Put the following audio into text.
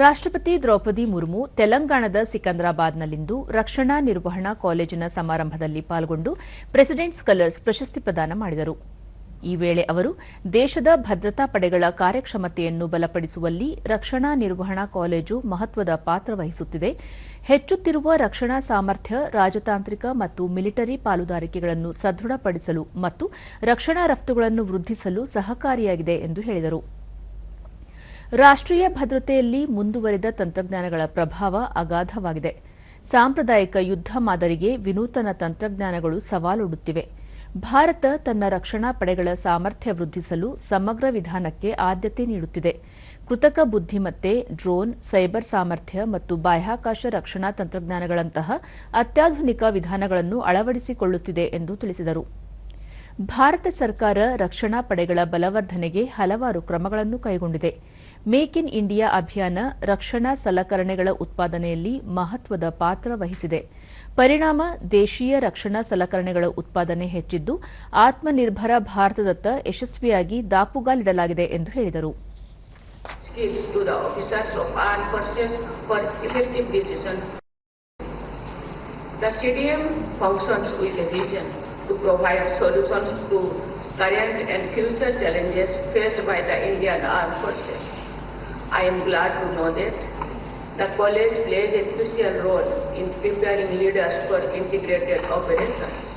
ರಾಷ್ಟ್ರಪತಿ ದ್ರೌಪದಿ ಮುರ್ಮು ತೆಲಂಗಾಣದ ಸಿಕಂದ್ರಾಬಾದ್ನಲ್ಲಿಂದು ರಕ್ಷಣಾ ನಿರ್ವಹಣಾ ಕಾಲೇಜಿನ ಸಮಾರಂಭದಲ್ಲಿ ಪಾಲ್ಗೊಂಡು ಪ್ರೆಸಿಡೆಂಟ್ಸ್ ಕಲರ್ಸ್ ಪ್ರಶಸ್ತಿ ಪ್ರದಾನ ಮಾಡಿದರು. ಈ ವೇಳೆ ಅವರು ದೇಶದ ಭದ್ರತಾ ಪಡೆಗಳ ಕಾರ್ಯಕ್ಷಮತೆಯನ್ನು ಬಲಪಡಿಸುವಲ್ಲಿ ರಕ್ಷಣಾ ನಿರ್ವಹಣಾ ಕಾಲೇಜು ಮಹತ್ವದ ಪಾತ್ರ ವಹಿಸುತ್ತಿದೆ. ಹೆಚ್ಚುತ್ತಿರುವ ರಕ್ಷಣಾ ಸಾಮರ್ಥ್ಯ, ರಾಜತಾಂತ್ರಿಕ ಮತ್ತು ಮಿಲಿಟರಿ ಪಾಲುದಾರಿಕೆಗಳನ್ನು ಸದೃಢಪಡಿಸಲು ಮತ್ತು ರಕ್ಷಣಾ ರಫ್ತುಗಳನ್ನು ವೃದ್ಧಿಸಲು ಸಹಕಾರಿಯಾಗಿದೆ ಎಂದು ಹೇಳಿದರು. ರಾಷ್ಟ್ರೀಯ ಭದ್ರತೆಯಲ್ಲಿ ಮುಂದುವರಿದ ತಂತ್ರಜ್ಞಾನಗಳ ಪ್ರಭಾವ ಅಗಾಧವಾಗಿದೆ. ಸಾಂಪ್ರದಾಯಿಕ ಯುದ್ಧ ಮಾದರಿಗೆ ವಿನೂತನ ತಂತ್ರಜ್ಞಾನಗಳು ಸವಾಲೊಡುತ್ತಿವೆ ಭಾರತ ತನ್ನ ರಕ್ಷಣಾ ಪಡೆಗಳ ಸಾಮರ್ಥ್ಯ ವೃದ್ಧಿಸಲು ಸಮಗ್ರ ವಿಧಾನಕ್ಕೆ ಆದ್ಯತೆ ನೀಡುತ್ತಿದೆ. ಕೃತಕ ಬುದ್ಧಿಮತ್ತೆ, ಡ್ರೋನ್, ಸೈಬರ್ ಸಾಮರ್ಥ್ಯ ಮತ್ತು ಬಾಹ್ಯಾಕಾಶ ರಕ್ಷಣಾ ತಂತ್ರಜ್ಞಾನಗಳಂತಹ ಅತ್ಯಾಧುನಿಕ ವಿಧಾನಗಳನ್ನು ಅಳವಡಿಸಿಕೊಳ್ಳುತ್ತಿದೆ ಎಂದು ತಿಳಿಸಿದರು. ಭಾರತ ಸರ್ಕಾರ ರಕ್ಷಣಾ ಪಡೆಗಳ ಬಲವರ್ಧನೆಗೆ ಹಲವಾರು ಕ್ರಮಗಳನ್ನು ಕೈಗೊಂಡಿದೆ. ಮೇಕ್ ಇನ್ ಇಂಡಿಯಾ ಅಭಿಯಾನ ರಕ್ಷಣಾ ಸಲಕರಣೆಗಳ ಉತ್ಪಾದನೆಯಲ್ಲಿ ಮಹತ್ವದ ಪಾತ್ರ ವಹಿಸಿದೆ. ಪರಿಣಾಮ ದೇಶೀಯ ರಕ್ಷಣಾ ಸಲಕರಣೆಗಳ ಉತ್ಪಾದನೆ ಹೆಚ್ಚಿದ್ದು, ಆತ್ಮನಿರ್ಭರ ಭಾರತದತ್ತ ಯಶಸ್ವಿಯಾಗಿ ದಾಪುಗಾಲಿಡಲಾಗಿದೆ ಎಂದು ಹೇಳಿದರು. I am glad to know that the college plays a crucial role in preparing leaders for integrated operations.